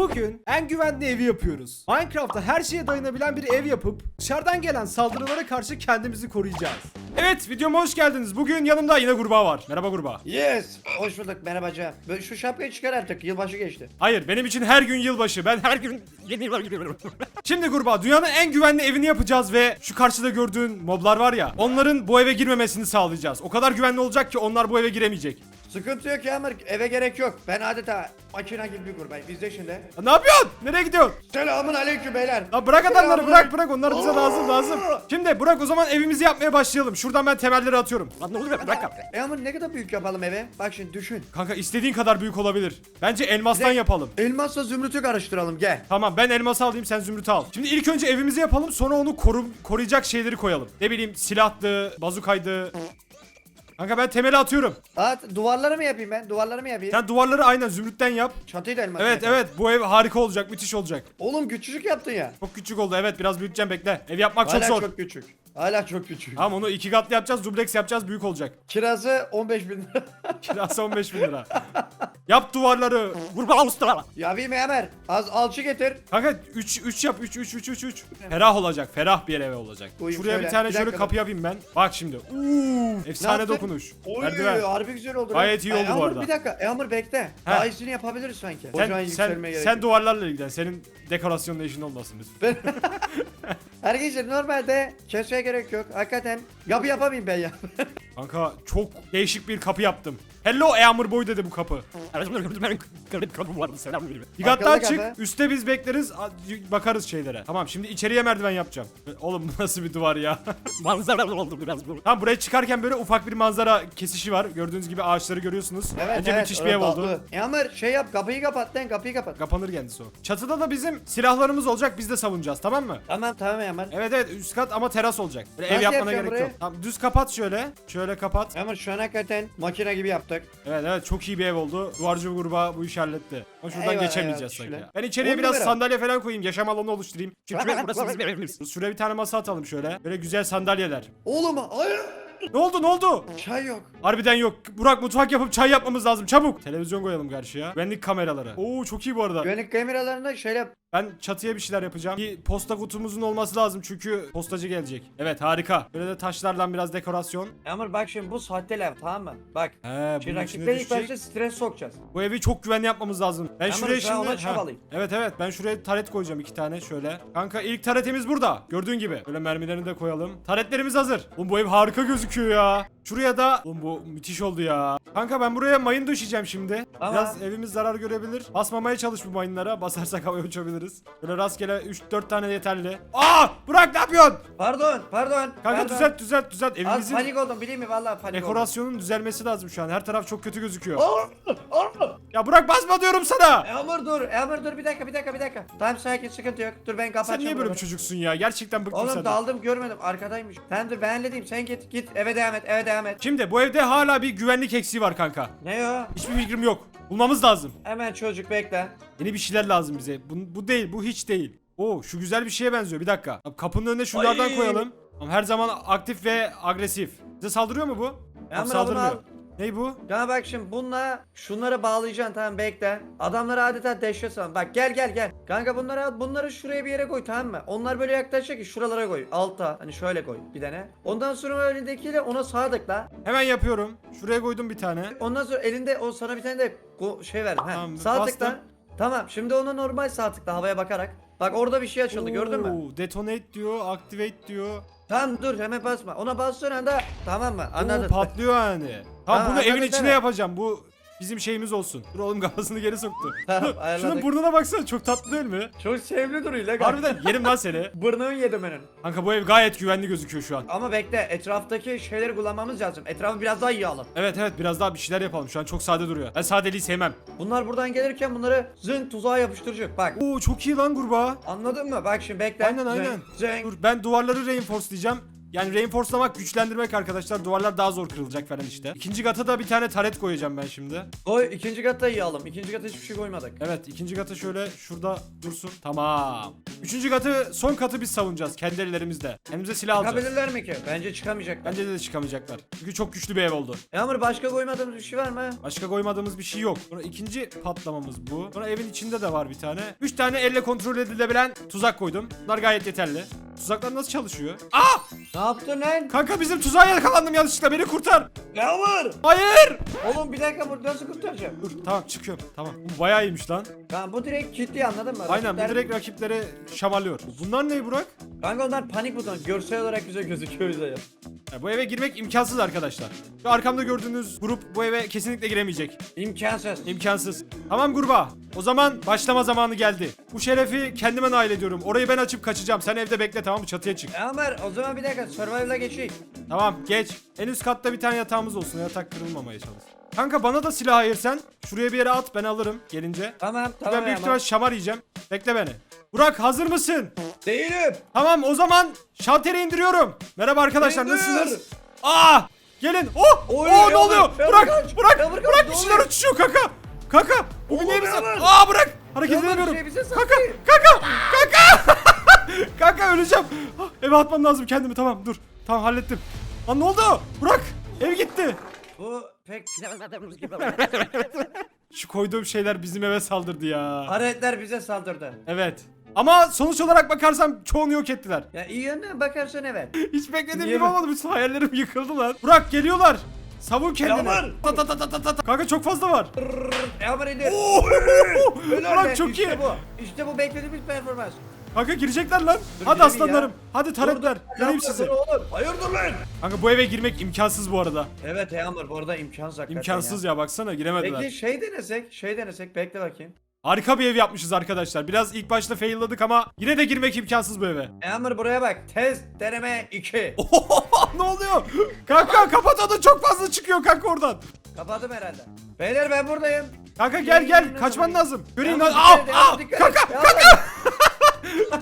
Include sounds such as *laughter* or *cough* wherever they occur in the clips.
Bugün en güvenli evi yapıyoruz. Minecraft'ta her şeye dayanabilen bir ev yapıp dışarıdan gelen saldırılara karşı kendimizi koruyacağız. Evet videoma hoş geldiniz. Bugün yanımda yine kurbağa var. Merhaba kurbağa. Yes. Hoş bulduk merhaba canım. Böyle şu şapkayı çıkar artık yılbaşı geçti. Hayır benim için her gün yılbaşı. Ben her gün. *laughs* Şimdi kurbağa dünyanın en güvenli evini yapacağız ve şu karşıda gördüğün moblar var ya onların bu eve girmemesini sağlayacağız. O kadar güvenli olacak ki onlar bu eve giremeyecek. Sıkıntı yok Yağmur eve gerek yok. Ben adeta makina gibi bir kurbayım. İzle şimdi. Ya ne yapıyorsun? Nereye gidiyorsun? Selamun aleyküm beyler. Ya bırak adamları bırak bırak onlar bize lazım lazım. Şimdi bırak o zaman evimizi yapmaya başlayalım. Şuradan ben temelleri atıyorum. Lan ne oluyor bırak yap. Yağmur ne kadar büyük yapalım eve? Bak şimdi düşün. Kanka istediğin kadar büyük olabilir. Bence elmastan yapalım. Elmasla zümrütü karıştıralım gel. Tamam ben elması alayım sen zümrütü al. Şimdi ilk önce evimizi yapalım sonra onu koru koruyacak şeyleri koyalım. Ne bileyim silahtı, bazukaydı. Kanka ben temeli atıyorum. At duvarları mı yapayım ben? Duvarları mı yapayım? Sen duvarları aynen zümrütten yap. Çatıyı da elmas Evet yapayım. evet bu ev harika olacak müthiş olacak. Oğlum küçücük yaptın ya. Çok küçük oldu evet biraz büyüteceğim bekle. Ev yapmak çok Hala zor. çok küçük. Hala çok küçük. Tamam onu iki katlı yapacağız dubleks yapacağız büyük olacak. Kirazı 15 bin lira. Kirası 15 bin lira. *laughs* Yap duvarları. Kurbağa usta. Yapayım Yağmur. Az alçı getir. Kanka 3 3 yap 3 3 3 3 3. Ferah olacak. Ferah bir eve olacak. Koyayım Şuraya şöyle, bir tane bir şöyle dakika kapı yapayım ben. Bak şimdi. Uuu efsane yaptın? dokunuş. Oy Merdiven. harbi güzel oldu. Gayet iyi Ay, oldu bu Yağmur, arada. Bir dakika Yağmur bekle. Daha iyisini yapabiliriz sanki. Ocağın Sen, sen, yükselmeye gerek sen yok. duvarlarla ilgilen. Senin dekorasyonla işin olmasın lütfen. *laughs* Arkadaşlar normalde kesmeye gerek yok. Hakikaten yapı yapamayayım ben ya. *laughs* Kanka çok değişik bir kapı yaptım. Hello Eamur Boy dedi bu kapı. Bir kat daha Akıllı çık. kapı. Üste biz bekleriz. a- Bakarız şeylere. Tamam şimdi içeriye merdiven yapacağım. *laughs* Oğlum bu nasıl bir duvar ya? Manzara oldu biraz bu. Tamam buraya çıkarken böyle ufak bir manzara kesişi var. Gördüğünüz gibi ağaçları görüyorsunuz. Evet Bence evet. müthiş bir ev orası oldu. tatlı. Yağmur şey yap kapıyı kapat lan kapıyı kapat. Kapanır kendisi o. Çatıda da bizim silahlarımız olacak. Biz de savunacağız tamam mı? Tamam tamam Yağmur. Evet evet üst kat ama teras olacak. Böyle ev Nasıl yapmana yapacağım gerek yok. burayı? Tamam düz kapat şöyle. Şöyle kapat. Yağmur şu an hakikaten makine gibi yaptık. Evet evet çok iyi bir ev oldu. Duvarcı gruba bu işi halletti. Ama şuradan Eyvallah, geçemeyeceğiz eyvallah, sanki. şöyle. Ben içeriye On biraz numara. sandalye falan koyayım. Yaşam alanı oluşturayım. Çünkü Şuraya burası bizim evimiz. şuraya bir tane masa atalım şöyle. Böyle güzel sandalyeler. Oğlum hayır. Ne oldu ne oldu? Çay yok. Harbiden yok. Burak mutfak yapıp çay yapmamız lazım çabuk. Televizyon koyalım karşıya. Güvenlik kameraları. Oo çok iyi bu arada. Güvenlik kameralarında şöyle. Ben çatıya bir şeyler yapacağım. Bir posta kutumuzun olması lazım çünkü postacı gelecek. Evet harika. Böyle de taşlardan biraz dekorasyon. Yağmur bak şimdi bu sahte lav tamam mı? Bak. He bunun Şimdi içine rakipleri ilk başta düşecek. stres sokacağız. Bu evi çok güvenli yapmamız lazım. Ben Ama şuraya ben şimdi... ona Ha, çabalayayım. Evet evet ben şuraya taret koyacağım iki tane şöyle. Kanka ilk taretimiz burada. Gördüğün gibi. Böyle mermilerini de koyalım. Taretlerimiz hazır. Oğlum bu ev harika gözüküyor ya. Şuraya da... Oğlum bu müthiş oldu ya. Kanka ben buraya mayın döşeyeceğim şimdi. Biraz evimiz zarar görebilir. Basmamaya çalış bu mayınlara. Basarsak havaya uçabiliriz. Böyle rastgele 3-4 tane yeterli. Aa! Bırak ne yapıyorsun? Pardon pardon. Kanka pardon. düzelt düzelt düzelt. Az Evimizin panik oldum bileyim mi vallahi panik dekorasyonun düzelmesi lazım şu an. Her taraf çok kötü gözüküyor. oldum. Aa! Ya bırak basma diyorum sana. Yağmur dur. Yağmur dur bir dakika bir dakika bir dakika. Tamam sakin sıkıntı yok. Dur ben Sen kapatacağım. niye böyle bir buraları. çocuksun ya? Gerçekten bıktım Oğlum senden. daldım görmedim arkadaymış. Tamam dur ben halledeyim sen git git eve devam et eve devam et. Şimdi bu evde hala bir güvenlik eksiği var kanka. Ne o? Hiçbir fikrim yok. Bulmamız lazım. Hemen çocuk bekle. Yeni bir şeyler lazım bize. Bu, bu değil, bu hiç değil. Oo, şu güzel bir şeye benziyor. Bir dakika. Kapının önüne şunlardan Ay. koyalım. Ama her zaman aktif ve agresif. Bize saldırıyor mu bu? Yok, saldırmıyor. al. Ney bu? Ya bak şimdi bununla şunları bağlayacaksın tamam bekle. Adamları adeta dehşet sana. Bak gel gel gel. Kanka bunları al bunları şuraya bir yere koy tamam mı? Onlar böyle yaklaşacak ki şuralara koy. Alta hani şöyle koy bir tane. Ondan sonra elindekiyle ona sağa tıkla. Hemen yapıyorum. Şuraya koydum bir tane. Ondan sonra elinde o sana bir tane de go- şey ver. Ha, Tamam, sağ bastım. tıkla. Tamam şimdi ona normal sağ tıkla havaya bakarak. Bak orada bir şey açıldı gördün mü? Oo, Detonate diyor, activate diyor. Tamam dur hemen basma. Ona bastığın anda tamam mı? Oo, Anladın. patlıyor yani. Tamam Ha, bunu evin anladın içine değil mi? yapacağım. Bu bizim şeyimiz olsun. Dur oğlum kafasını geri soktu. *laughs* Tamam, Şunun ayarladık. burnuna baksana çok tatlı değil mi? Çok sevimli duruyor la. Harbiden yerim lan seni. *laughs* Burnunu yedim benim. Kanka bu ev gayet güvenli gözüküyor şu an. Ama bekle etraftaki şeyleri kullanmamız lazım. Etrafı biraz daha iyi alın. Evet evet biraz daha bir şeyler yapalım. Şu an çok sade duruyor. Ben sadeliği sevmem. Bunlar buradan gelirken bunları zın tuzağa yapıştıracak. Bak Oo çok iyi lan kurbağa. anladın mı? Bak şimdi bekle. Aynen, Zın, aynen. Zın. Dur ben duvarları reinforce diyeceğim. Yani reinforcelamak, güçlendirmek arkadaşlar. Duvarlar daha zor kırılacak falan işte. İkinci kata da bir tane taret koyacağım ben şimdi. Koy ikinci katta yağalım. İkinci kata hiçbir şey koymadık. Evet ikinci katı şöyle şurada dursun. Tamam. Üçüncü katı son katı biz savunacağız kendi ellerimizle. Elimize silah alacağız. Çıkabilirler mi ki? Bence çıkamayacaklar. Bence de çıkamayacaklar. Çünkü çok güçlü bir ev oldu. Yağmur başka koymadığımız bir şey var mı? Başka koymadığımız bir şey yok. Sonra ikinci patlamamız bu. Sonra evin içinde de var bir tane. Üç tane elle kontrol edilebilen tuzak koydum. Bunlar gayet yeterli. Tuzaklar nasıl çalışıyor? Aa! Ne yaptın lan? Kanka bizim tuzağa yakalandım yanlışlıkla beni kurtar. Yağmur! Hayır! Oğlum bir dakika bu nasıl kurtaracağım? Dur tamam çıkıyorum. Tamam. Bu bayağı iyiymiş lan. Tamam bu direkt kilitli anladın mı? Aynen bu Rakipler- direkt rakipleri şamarlıyor. Bunlar ne Burak? Kanka onlar panik buton. Görsel olarak güzel gözüküyor bize ya. Ya bu eve girmek imkansız arkadaşlar. Şu arkamda gördüğünüz grup bu eve kesinlikle giremeyecek. İmkansız. İmkansız. Tamam gruba. O zaman başlama zamanı geldi. Bu şerefi kendime nail ediyorum. Orayı ben açıp kaçacağım. Sen evde bekle tamam mı? Çatıya çık. Yağmur o zaman bir dakika survival'a geçeyim. Tamam geç. En üst katta bir tane yatağımız olsun. Yatak kırılmamaya çalış. Kanka bana da silah ayırsan. Şuraya bir yere at ben alırım gelince. Tamam ben tamam büyük Yağmur. ihtimal şamar yiyeceğim. Bekle beni. Burak hazır mısın? Değilim. Tamam o zaman şalteri indiriyorum. Merhaba arkadaşlar İndir. nasılsınız? Aa! Gelin. Oh! Oy, oh ne yavrum, oluyor? yavrum Bırak! kaç, Bırak! yavrum Bırak bir şeyler uçuşuyor kaka. Kaka! Bu Oğlum, niye bize? yavrum. Aa bırak! Hareket Yavrum, edemiyorum. şey Kaka! Kaka! Kaka! *laughs* Kaka öleceğim. Ah, Eve atmam lazım kendimi. Tamam dur. Tamam hallettim. Lan ne oldu? Bırak! Ev gitti. Bu pek Şu koyduğum şeyler bizim eve saldırdı ya. haretler bize saldırdı. Evet. Ama sonuç olarak bakarsam çoğunu yok ettiler. Ya iyi yönden bakarsan evet. *laughs* Hiç beklediğim Niye gibi mi? olmadı. Bütün hayallerim yıkıldı lan. Burak geliyorlar. Savun kendini. Yaman. Ta ta ta ta ta ta. Kanka çok fazla var. Yağmur indir. Oo! Helal Burak çok işte iyi. bu. İşte bu beklediğimiz performans. Kanka girecekler lan. Hadi girelim aslanlarım. ya. Hadi taretler. Göreyim yapma, sizi. dur oğlum. Hayırdır lan? Kanka bu eve girmek imkansız bu arada. Evet Yağmur bu arada imkansız hakikaten İmkansız ya. ya baksana giremediler. Peki şey denesek, şey denesek bekle bakayım. Harika bir ev yapmışız arkadaşlar. Biraz ilk başta failladık ama yine de girmek imkansız bu eve. *laughs* Yağmur buraya bak. Test deneme 2. *laughs* ne oluyor? Kanka kapat onu çok fazla çıkıyor kanka oradan. Kapadım herhalde. Beyler ben buradayım. Kanka gel gel kaçman lazım. Göreyim lan. Aa, aa, kanka Yağmur. *laughs*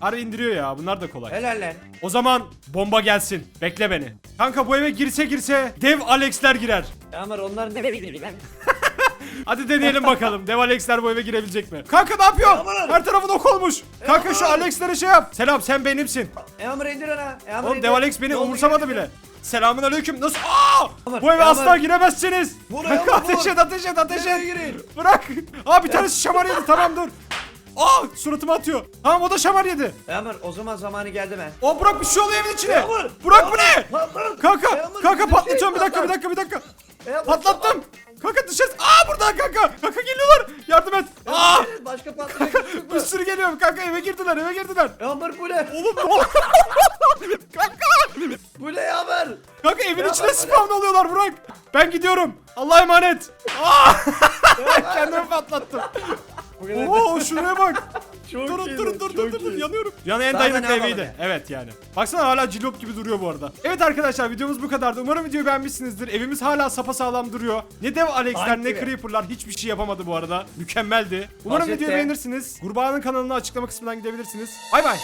Harbi indiriyor ya bunlar da kolay. Helal lan. O zaman bomba gelsin. Bekle beni. Kanka bu eve girse girse dev Alex'ler girer. Yağmur onlar ne? Hadi deneyelim bakalım. Dev Alex'ler bu eve girebilecek mi? Kanka ne yapıyor? Aman. Her tarafın ok olmuş. Kanka şu. Alex'lere şey yap. Selam sen benimsin. Yağmur indir ona. Yağmur Oğlum indir. Dev Alex beni umursamadı bile. Selamun aleyküm. Nasıl? Aa! Aman, Bu eve aman. asla giremezsiniz. Vur, Kanka aman, ateş vur. et ateş et ateş Nereye et. Bırak. Aa bir tanesi şamar yedi tamam dur. Aa suratıma atıyor. Tamam o da şamar yedi. Yağmur o zaman zamanı geldi mi? O Burak bir şey oluyor evin içine. Yağmur, Burak bu Yağmur, ne? patlat. Kanka Yağmur, kanka bizim patlatıyorum bir şey dakika bir dakika bir dakika. Yağmur, Patlattım. Kanka dışarı. Aa burada kanka. Kanka geliyorlar. Yardım et. Aa. Başka patlayacak bir sürü geliyor kanka eve girdiler eve girdiler. Yağmur bu ne? Oğlum ne oluyor? *laughs* kanka. Bu ne Yağmur? Kanka evin Ya içine bak- spawn oluyorlar Burak. Ben gidiyorum. Allah'a emanet. Aa! *laughs* Kendimi patlattım. Bu kadar- Oo şuraya bak. *laughs* Çok Durun iyi, durun dur çok dur dur dur iyi. yanıyorum. Yani en Daha da dayanıklı eviydi. Evet yani. Baksana hala cillop gibi duruyor bu arada. Evet arkadaşlar videomuz bu kadardı. Umarım videoyu beğenmişsinizdir. Evimiz hala sapasağlam duruyor. Ne dev Alex'ler ne gibi. Creeper'lar hiçbir şey yapamadı bu arada. Mükemmeldi. Umarım Basit videoyu de. beğenirsiniz. Gurbağanın kanalına açıklama kısmından gidebilirsiniz. Bay bay.